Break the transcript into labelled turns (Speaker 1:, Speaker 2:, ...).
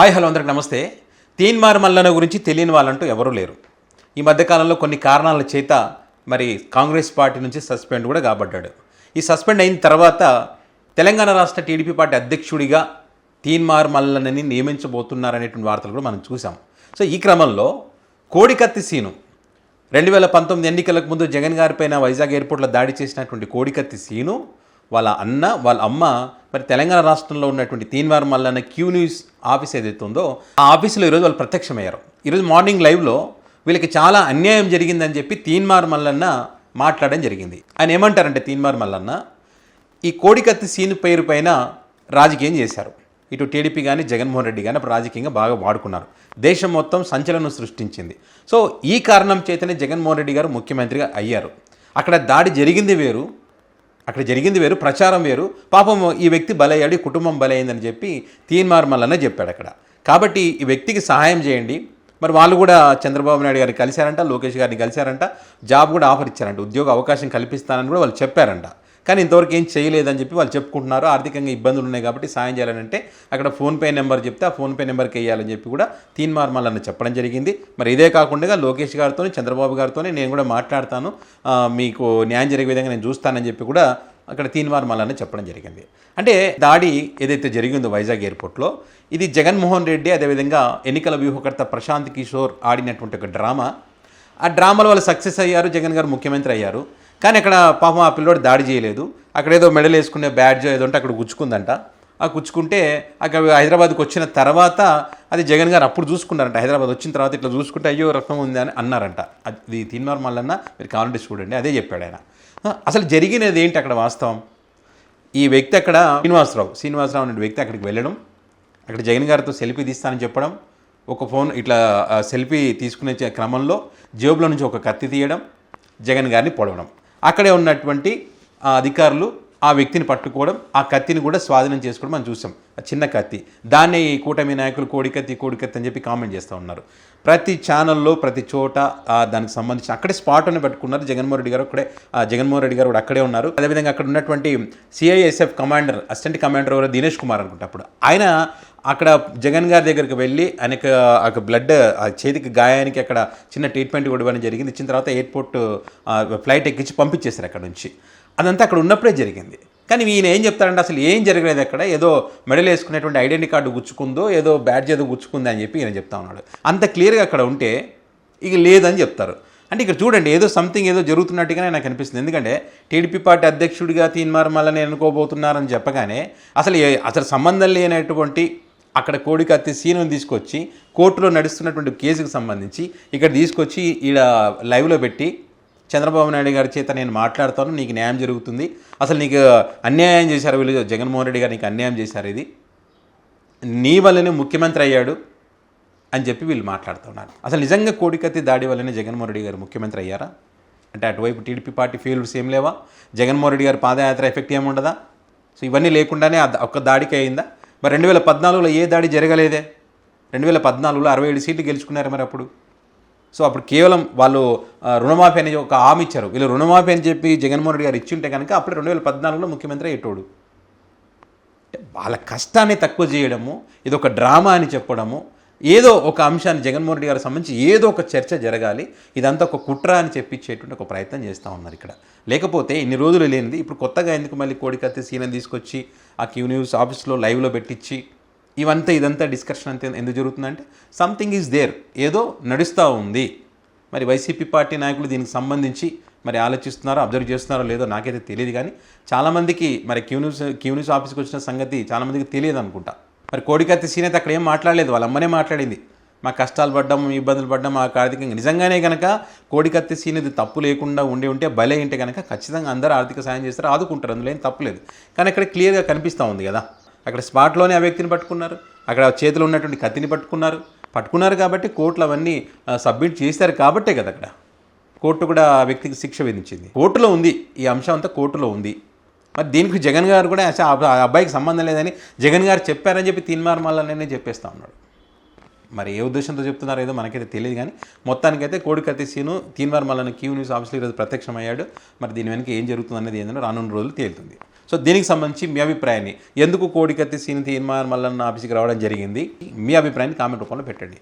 Speaker 1: Hi hello అందరికి నమస్తే. తీన్మార్ మల్లన గురించి తెలియని వాళ్ళంటూ ఎవరూ లేరు. ఈ మధ్యకాలంలో కొన్ని కారణాల చేత మరి కాంగ్రెస్ పార్టీ నుంచి సస్పెండ్ కూడా కాబడ్డాడు. ఈ సస్పెండ్ అయిన తర్వాత తెలంగాణ రాష్ట్ర టీడీపీ పార్టీ అధ్యక్షుడిగా తీన్మార్ మల్లనని నియమించబోతున్నారనేటువంటి వార్తలు కూడా మనం చూసాం సో ఈ క్రమంలో కోడికత్తి సీను రెండు వేల పంతొమ్మిది ఎన్నికలకు ముందు జగన్ గారిపైన వైజాగ్ ఎయిర్పోర్ట్లో దాడి చేసినటువంటి కోడికత్తి సీను వాళ్ళ అన్న వాళ్ళ అమ్మ మరి తెలంగాణ రాష్ట్రంలో ఉన్నటువంటి Teenmar Mallanna Q news office ఏదైతే ఉందో ఆ ఆఫీసులో ఈరోజు వాళ్ళు ప్రత్యక్షమయ్యారు. ఈరోజు మార్నింగ్ లైవ్లో వీళ్ళకి చాలా అన్యాయం జరిగిందని చెప్పి తీన్మార్ మల్లన్న మాట్లాడడం జరిగింది. ఆయన ఏమంటారంటే తీన్మార్ మల్లన్న ఈ కోడికత్తి సీను పేరు పైన రాజకీయం చేశారు. ఇటు టీడీపీ కానీ జగన్మోహన్ రెడ్డి కానీ అప్పుడు రాజకీయంగా బాగా వాడుకున్నారు. దేశం మొత్తం సంచలనం సృష్టించింది. సో ఈ కారణం చేతనే జగన్మోహన్ రెడ్డి గారు ముఖ్యమంత్రిగా అయ్యారు. అక్కడ దాడి జరిగింది వేరు అక్కడ జరిగింది వేరు ప్రచారం వేరు. పాపం ఈ వ్యక్తి బలయ్యాడు ఈ కుటుంబం బలయ్యిందని చెప్పి తీన్మార్ మల్లన్న చెప్పాడు అక్కడ. కాబట్టి ఈ వ్యక్తికి సహాయం చేయండి. మరి వాళ్ళు కూడా చంద్రబాబు నాయుడు గారిని కలిశారంట లోకేష్ గారిని కలిశారంట జాబ్ కూడా ఆఫర్ ఇచ్చారంట ఉద్యోగ అవకాశం కల్పిస్తానని కూడా వాళ్ళు చెప్పారంట. కానీ ఇంతవరకు ఏం చేయలేదని చెప్పి వాళ్ళు చెప్పుకుంటున్నారు. ఆర్థికంగా ఇబ్బందులు ఉన్నాయి కాబట్టి సాయం చేయాలంటే అక్కడ ఫోన్పే నెంబర్ చెప్తే ఆ ఫోన్పే నెంబర్కి వేయాలని చెప్పి కూడా తీన్ మార్మల్ చెప్పడం జరిగింది. మరి ఇదే కాకుండా లోకేష్ గారితో చంద్రబాబు గారితో నేను కూడా మాట్లాడతాను. మీకు న్యాయం జరిగే విధంగా నేను చూస్తానని చెప్పి కూడా అక్కడ తీన్మార్ మల్లన్న చెప్పడం జరిగింది. అంటే దాడి ఏదైతే జరిగిందో వైజాగ్ ఎయిర్పోర్ట్లో ఇది జగన్మోహన్ రెడ్డి అదేవిధంగా ఎన్నికల వ్యూహకర్త ప్రశాంత్ కిషోర్ ఆడినటువంటి ఒక డ్రామా. ఆ డ్రామాలో వాళ్ళు సక్సెస్ అయ్యారు జగన్ గారు ముఖ్యమంత్రి అయ్యారు. కానీ అక్కడ పాపం ఆ పిల్లోడు దాడి చేయలేదు. అక్కడ ఏదో మెడల్ వేసుకునే బ్యాడ్జ్ ఏదో ఉంటే అక్కడ గుచ్చుకుందంట. ఆ గుచ్చుకుంటే అక్కడ హైదరాబాద్కి వచ్చిన తర్వాత అది జగన్ గారు అప్పుడు చూసుకున్నారంట. హైదరాబాద్ వచ్చిన తర్వాత ఇట్లా చూసుకుంటే అయ్యో రక్తం ఉంది అని అన్నారంట. అది తిన్నారు మళ్ళన్న మీరు కావాలంటే చూడండి అదే చెప్పాడు ఆయన. అసలు జరిగినది ఏంటి అక్కడ వాస్తవం? ఈ వ్యక్తి అక్కడ శ్రీనివాసరావు శ్రీనివాసరావు అనే వ్యక్తి అక్కడికి వెళ్ళడం అక్కడ జగన్ గారితో సెల్ఫీ తీస్తానని చెప్పడం ఒక ఫోన్ ఇట్లా సెల్ఫీ తీసుకునే క్రమంలో జేబులో నుంచి ఒక కత్తి తీయడం జగన్ గారిని పొడవడం. అక్కడే ఉన్నటువంటి అధికారులు ఆ వ్యక్తిని పట్టుకోవడం ఆ కత్తిని కూడా స్వాధీనం చేసుకోవడం మనం చూసాం. ఆ చిన్న కత్తి. దాన్ని ఈ కూటమి నాయకులు కోడికత్తి కోడికత్తి అని చెప్పి కామెంట్ చేస్తూ ఉన్నారు. ప్రతి ఛానల్లో ప్రతి చోట దానికి సంబంధించి అక్కడే స్పాట్ అని పెట్టుకున్నారు జగన్మోహన్ రెడ్డి గారు. అక్కడే జగన్మోహన్ రెడ్డి గారు కూడా అక్కడే ఉన్నారు. అదేవిధంగా అక్కడ ఉన్నటువంటి CISF commander assistant commander Dinesh Kumar అనుకుంటే అప్పుడు. ఆయన అక్కడ జగన్ గారి దగ్గరికి వెళ్ళి ఆయనకు ఆ బ్లడ్ ఆ చేతికి గాయానికి అక్కడ చిన్న ట్రీట్మెంట్ కూడా ఇవ్వడం జరిగింది. ఇచ్చిన తర్వాత ఎయిర్పోర్ట్ ఫ్లైట్ ఎక్కించి పంపించేశారు అక్కడ నుంచి. అదంతా అక్కడ ఉన్నప్పుడే జరిగింది. కానీ ఈయన ఏం చెప్తారంటే అసలు ఏం జరగలేదు అక్కడ. ఏదో మెడల్ వేసుకునేటువంటి ఐడెంటిటీ కార్డు గుచ్చుకుందో ఏదో బ్యాడ్జ్ ఏదో గుచ్చుకుంది అని చెప్పి ఈయన చెప్తా ఉన్నాడు. అంత క్లియర్గా అక్కడ ఉంటే ఇక లేదని చెప్తారు. అంటే ఇక్కడ చూడండి ఏదో సంథింగ్ ఏదో జరుగుతున్నట్టుగానే నాకు అనిపిస్తుంది. ఎందుకంటే టీడీపీ పార్టీ అధ్యక్షుడిగా తీన్మార్ మళ్ళీ ఎన్నుకోబోతున్నారని చెప్పగానే అసలు ఏ- అసలు సంబంధం లేనటువంటి అక్కడ కోడికత్తి సీనుని తీసుకొచ్చి కోర్టులో నడుస్తున్నటువంటి కేసుకు సంబంధించి ఇక్కడ తీసుకొచ్చి ఈడ లైవ్లో పెట్టి చంద్రబాబు నాయుడు గారి చేత నేను మాట్లాడతాను నీకు న్యాయం జరుగుతుంది. అసలు నీకు అన్యాయం చేశారు వీళ్ళు జగన్మోహన్ రెడ్డి గారు నీకు అన్యాయం చేశారు ఇది. నీ వల్లనే ముఖ్యమంత్రి అయ్యాడు అని చెప్పి వీళ్ళు మాట్లాడుతున్నారు అసలు నిజంగా కోడికత్తి దాడి వల్లనే జగన్మోహన్ రెడ్డి గారు ముఖ్యమంత్రి అయ్యారా? అంటే అటువైపు టీడీపీ పార్టీ ఫెయిల్స్ ఏం లేవా? జగన్మోహన్ రెడ్డి గారి పాదయాత్ర ఎఫెక్ట్ ఏముండదా సో ఇవన్నీ లేకుండానే ఒక్క దాడికి అయిందా? మరి రెండు వేల పద్నాలుగులో ఏ దాడి జరగలేదే. రెండు వేల పద్నాలుగులో అరవై ఏడు సీట్లు గెలుచుకున్నారు మరి అప్పుడు. సో అప్పుడు కేవలం వాళ్ళు రుణమాఫీ అని ఒక హామీ ఇచ్చారు. వీళ్ళు రుణమాఫీ అని చెప్పి జగన్మోహన్ రెడ్డి గారు ఇచ్చి ఉంటే కనుక అప్పుడు రెండు వేల పద్నాలుగులో ముఖ్యమంత్రి ఎట్టోడు వాళ్ళ కష్టాన్ని తక్కువ చేయడము ఇది ఒక డ్రామా అని చెప్పడము ఏదో ఒక అంశాన్ని జగన్మోహన్ రెడ్డి గారికి సంబంధించి ఏదో ఒక చర్చ జరగాలి. ఇదంతా ఒక కుట్ర అని చెప్పించేటువంటి ఒక ప్రయత్నం చేస్తూ ఉన్నారు ఇక్కడ. లేకపోతే ఇన్ని రోజులు లేనిది ఇప్పుడు కొత్తగా ఎందుకు మళ్ళీ కోడికత్తి సీనం తీసుకొచ్చి ఆ క్యూ న్యూస్ ఆఫీస్లో లైవ్లో పెట్టించి ఇవంతా ఇదంతా డిస్కషన్ అంతే ఎందుకు జరుగుతుందంటే సంథింగ్ ఈజ్ దేర్. ఏదో నడుస్తూ ఉంది. మరి వైసీపీ పార్టీ నాయకులు దీనికి సంబంధించి మరి ఆలోచిస్తున్నారో అబ్జర్వ్ చేస్తున్నారో లేదో నాకైతే తెలియదు కానీ చాలామందికి మరి క్యూ న్యూస్ క్యూ న్యూస్ ఆఫీస్కి వచ్చిన సంగతి చాలామందికి తెలియదు అనుకుంటా మరి కోడికత్తి సీనేత అక్కడ ఏం మాట్లాడలేదు వాళ్ళ అమ్మనే మాట్లాడింది. మా కష్టాలు పడ్డం ఇబ్బందులు పడ్డం మా ఆర్థికంగా నిజంగానే కనుక కోడికత్తి సీనేది తప్పు లేకుండా ఉండి ఉంటే బలే ఉంటే కనుక ఖచ్చితంగా అందరూ ఆర్థిక సాయం చేస్తారు ఆదుకుంటారు అందులో ఏం తప్పులేదు కానీ అక్కడ క్లియర్గా కనిపిస్తూ ఉంది కదా. అక్కడ స్పాట్లోనే ఆ వ్యక్తిని పట్టుకున్నారు అక్కడ చేతిలో ఉన్నటువంటి కత్తిని పట్టుకున్నారు పట్టుకున్నారు కాబట్టి కోర్టులు అవన్నీ సబ్మిట్ చేశారు కాబట్టే కదా అక్కడ. కోర్టు కూడా ఆ వ్యక్తికి శిక్ష విధించింది. కోర్టులో ఉంది ఈ అంశం అంతా కోర్టులో ఉంది. మరి దీనికి జగన్ గారు కూడా అసలు ఆ ఆ అబ్బాయికి సంబంధం లేదని జగన్ గారు చెప్పారని చెప్పి తీన్మార్ మల్లనే చెప్పేస్తా ఉన్నాడు. మరి ఏ ఉద్దేశంతో చెప్తున్నారో ఏదో మనకైతే తెలియదు కానీ మొత్తానికైతే కోడికత్తి సీను తీన్మార్ మల్లన్న క్యూ న్యూస్ ఆఫీస్లో ఈరోజు ప్రత్యక్షమయ్యాడు. మరి దీని వెనక ఏం జరుగుతుంది అనేది ఏంటంటే రానున్న రోజులు తేలుతుంది. సో దీనికి సంబంధించి మీ అభిప్రాయాన్ని ఎందుకు కోడికత్తి సీను తీన్మార్ మల్లన్న ఆఫీస్కి రావడం జరిగింది? మీ అభిప్రాయాన్ని కామెంట్ రూపంలో పెట్టండి.